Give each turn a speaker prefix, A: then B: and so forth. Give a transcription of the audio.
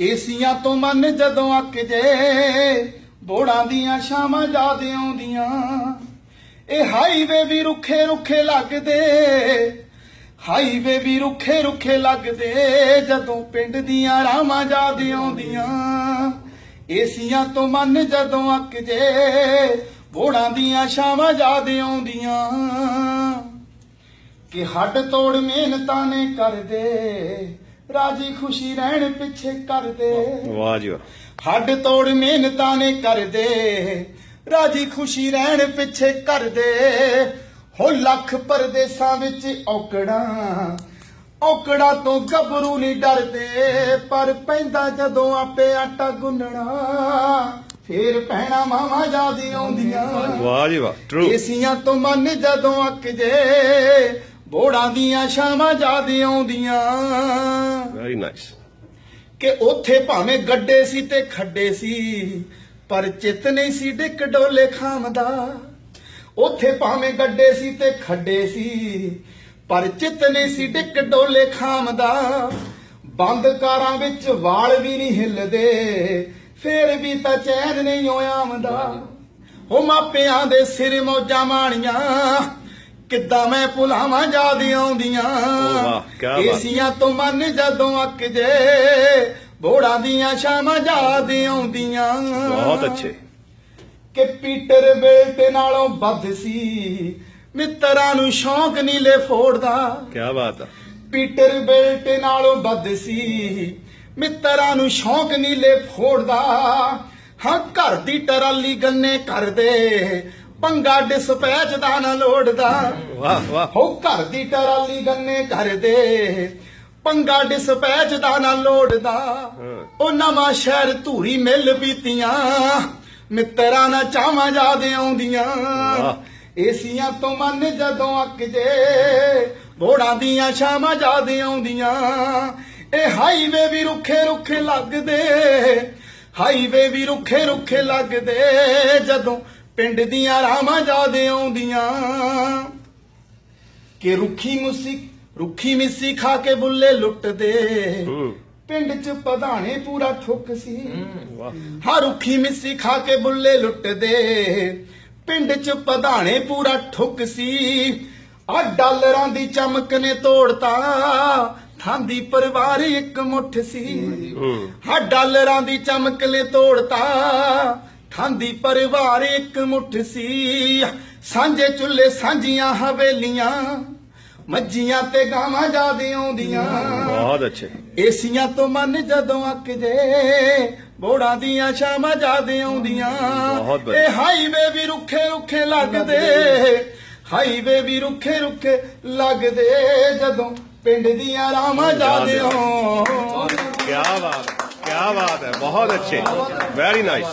A: ਏਸੀਆਂ ਤੋਂ ਮਨ ਜਦੋਂ ਅੱਕ ਜੇ, ਬੋੜਾਂ ਦੀਆਂ ਸ਼ਾਮਾਂ ਯਾਦ ਆਉਂਦੀਆਂ। ਇਹ ਹਾਈਵੇ ਵੀ ਰੁੱਖੇ ਰੁੱਖੇ ਲੱਗਦੇ, ਹਾਈਵੇ ਵੀ ਰੁੱਖੇ ਰੁੱਖੇ ਲੱਗਦੇ, ਜਦੋਂ ਪਿੰਡ ਦੀਆਂ ਰਾਵਾਂ ਯਾਦ ਆਉਂਦੀਆਂ। ਏਸੀਆਂ ਤੋਂ ਮਨ ਜਦੋਂ ਅੱਕ ਜੇ, ਬੋੜਾਂ ਦੀਆਂ ਸ਼ਾਮਾਂ ਯਾਦ ਆਉਂਦੀਆਂ। ਕਿ ਹੱਡ ਤੋੜ ਮਿਹਨਤਾਂ ਨੇ ਕਰਦੇ ਰਾਜੀ ਖੁਸ਼ੀ ਰਹਿਣ ਪਿੱਛੇ ਕਰਦੇ।
B: ਵਾਹ ਜੀ ਵਾਹ।
A: ਹੱਡ ਤੋੜ ਮਿਹਨਤਾਂ ਨੇ ਕਰਦੇ। ਰਾਜੀ ਖੁਸ਼ੀ ਰਹਿਣ ਪਿੱਛੇ ਕਰਦੇ। ਹੋ ਲੱਖ ਪਰਦੇਸਾਂ ਵਿੱਚ ਔਕੜਾਂ। ਔਕੜਾਂ ਤੋਂ ਗੱਭਰੂ ਨਹੀਂ ਡਰਦੇ। ਪਰ ਪੈਂਦਾ ਜਦੋਂ ਆਪੇ ਆਟਾ ਗੁੰਨਣਾ। ਫੇਰ ਪੈਣਾ ਮਾਵਾ ਯਾਦ ਆਉਂਦੀਆਂ।
B: ਵਾਹ ਜੀ ਵਾਹ ਟਰੂ
A: ਏਸੀਆਂ ਤੋਂ ਮਨ ਜਦੋਂ ਅੱਕ ਜੇ। ਬੋੜਾਂ ਦੀਆਂ ਸ਼ਾਮਾਂ ਯਾਦ ਆਉਂਦੀਆਂ।
B: ਵੈਰੀ ਨਾਈਸ
A: ਕਿ ਉੱਥੇ ਭਾਵੇਂ ਗੱਡੇ ਸੀ ਤੇ ਖੱਡੇ ਸੀ ਪਰ ਚਿੱਤ ਨਹੀਂ ਸੀ ਡਿੱਕ ਡੋਲੇ ਖਾਮਦਾ ਉੱਥੇ ਭਾਵੇਂ ਗੱਡੇ ਸੀ ਤੇ ਖੱਡੇ ਸੀ ਪਰ ਚਿੱਤ ਨਹੀਂ ਸੀ ਡਿੱਕ ਡੋਲੇ ਖਾਮਦਾ ਬੰਦ ਕਾਰਾਂ ਵਿੱਚ ਵਾਲ ਵੀ ਨਹੀਂ ਹਿੱਲਦੇ ਫੇਰ ਵੀ ਤਾਂ ਚੈਨ ਨਹੀਂ ਆਉਂਦਾ। ਉਹ ਮਾਪਿਆਂ ਦੇ ਸਿਰ ਮੌਜਾਂ ਮਾਣੀਆਂ ਕਿੱਦਾਂ ਮੈਂ ਭੁਲਾਵਾਂ ਯਾਦ ਆਉਂਦੀਆਂ। ਏਸੀਆਂ ਤੋਂ ਮਨ ਜਦੋਂ ਅੱਕ ਜੇ ਬੋੜਾਂ ਦੀਆਂ ਸ਼ਾਮਾਂ ਯਾਦ ਆਉਂਦੀਆਂ।
B: ਬਹੁਤ ਅੱਛੇ।
A: ਕਿ ਪੀਟਰ ਬੇਲਟ ਨਾਲੋਂ ਵੱਧ ਸੀ ਮਿੱਤਰਾਂ ਨੂੰ ਸ਼ੌਂਕ ਨੀਲੇ ਫੋੜਦਾ।
B: ਕੀ ਬਾਤ ਆ।
A: ਪੀਟਰ ਬੇਲਟ ਨਾਲੋਂ ਵੱਧ ਸੀ ਮਿੱਤਰਾਂ ਨੂੰ ਸ਼ੌਂਕ ਨੀਲੇ ਫੋੜਦਾ। ਹਾਂ ਘਰ ਦੀ ਟਰਾਲੀ ਗੰਨੇ ਕਰਦੇ ਪੰਗਾ ਡਿਸਪੈਚ ਦਾ ਨਾ ਲੋੜਦਾ।
B: ਵਾਹ ਵਾਹ।
A: ਹੋ ਘਰ ਦੀ ਟਰਾਲੀ ਗੰਨੇ ਕਰਦੇ ਪੰਗਾ ਡਿਸਪੈਚ ਦਾ ਨਾ ਲੋੜਦਾ। ਉਹ ਨਵਾਂ ਸ਼ਹਿਰ ਧੂਰੀ ਮਿਲ ਬੀਤੀਆਂ। ਮਿੱਤਰਾਂ ਨਾ ਚਾਵਾਂ ਯਾਦ ਆਉਂਦੀਆਂ। ਏਸੀਆਂ ਤੋਂ ਮਨ ਜਦੋਂ ਅੱਕ ਜੇ ਬੋੜਾਂ ਦੀਆਂ ਸ਼ਾਮਾਂ ਯਾਦ ਆਉਂਦੀਆਂ। ਇਹ ਹਾਈਵੇ ਵੀ ਰੁੱਖੇ ਰੁੱਖੇ ਲੱਗਦੇ। ਹਾਈਵੇ ਵੀ ਰੁੱਖੇ ਰੁੱਖੇ ਲੱਗਦੇ। ਜਦੋਂ ਪਿੰਡ ਦੀਆਂ ਰਾਮਾਂ ਯਾਦ ਆਉਂਦੀਆਂ। ਕਿ ਰੁੱਖੀ ਮੁਸੀ ਰੁੱਖੀ ਮਿੱਸੀ ਖਾ ਕੇ ਬੁੱਲੇ ਲੁੱਟਦੇ। ਪਿੰਡ ਚ ਪਧਾਣੇ ਪੂਰਾ ਠੁੱਕ ਸੀ। ਹਾਂ ਰੁੱਖੀ ਮਿੱਸੀ ਖਾ ਕੇ ਬੁੱਲੇ ਲੁੱਟਦੇ। ਪਿੰਡ ਚ ਪਧਾਣੇ ਪੂਰਾ ਠੁੱਕ ਸੀ। ਆ ਡਾਲਰਾਂ ਦੀ ਚਮਕ ਨੇ ਤੋੜਤਾ। ਥਾਂਦੀ ਪਰਿਵਾਰ ਇੱਕ ਮੁੱਠ ਸੀ।
B: ਹਾਂ
A: ਡਾਲਰਾਂ ਦੀ ਚਮਕ ਨੇ ਤੋੜਤਾ। ਥਾਂਦੀ ਪਰਿਵਾਰ ਇੱਕ ਮੁੱਠ ਸੀ। ਸਾਂਝੇ ਚੁੱਲ੍ਹੇ ਸਾਂਝੀਆਂ ਹਵੇਲੀਆਂ ਮੱਝੀਆਂ ਤੇ ਗਾਵਾਂ ਯਾਦ ਆਉਂਦੀਆਂ।
B: ਬਹੁਤ ਅੱਛੇ।
A: ਏਸੀਆਂ ਤੋਂ ਮਨ ਜਦੋਂ ਅੱਕ ਜੇ ਬੋੜਾਂ ਦੀਆਂ ਸ਼ਾਮਾਂ ਯਾਦ ਆਉਂਦੀਆਂ। ਇਹ ਹਾਈਵੇ ਵੀ ਰੁੱਖੇ ਰੁੱਖੇ ਲੱਗਦੇ ਹਾਈਵੇ ਵੀ ਰੁੱਖੇ ਰੁੱਖੇ ਲੱਗਦੇ ਜਦੋਂ ਪਿੰਡ ਦੀਆਂ ਰਾਮਾਂ ਯਾਦ
B: ਯਾਦ
A: ਆਉਂ
B: ਕੀ ਬਾਤ ਕੀ ਬਾਤ ਹੈ ਬਹੁਤ ਅੱਛੇ। Very nice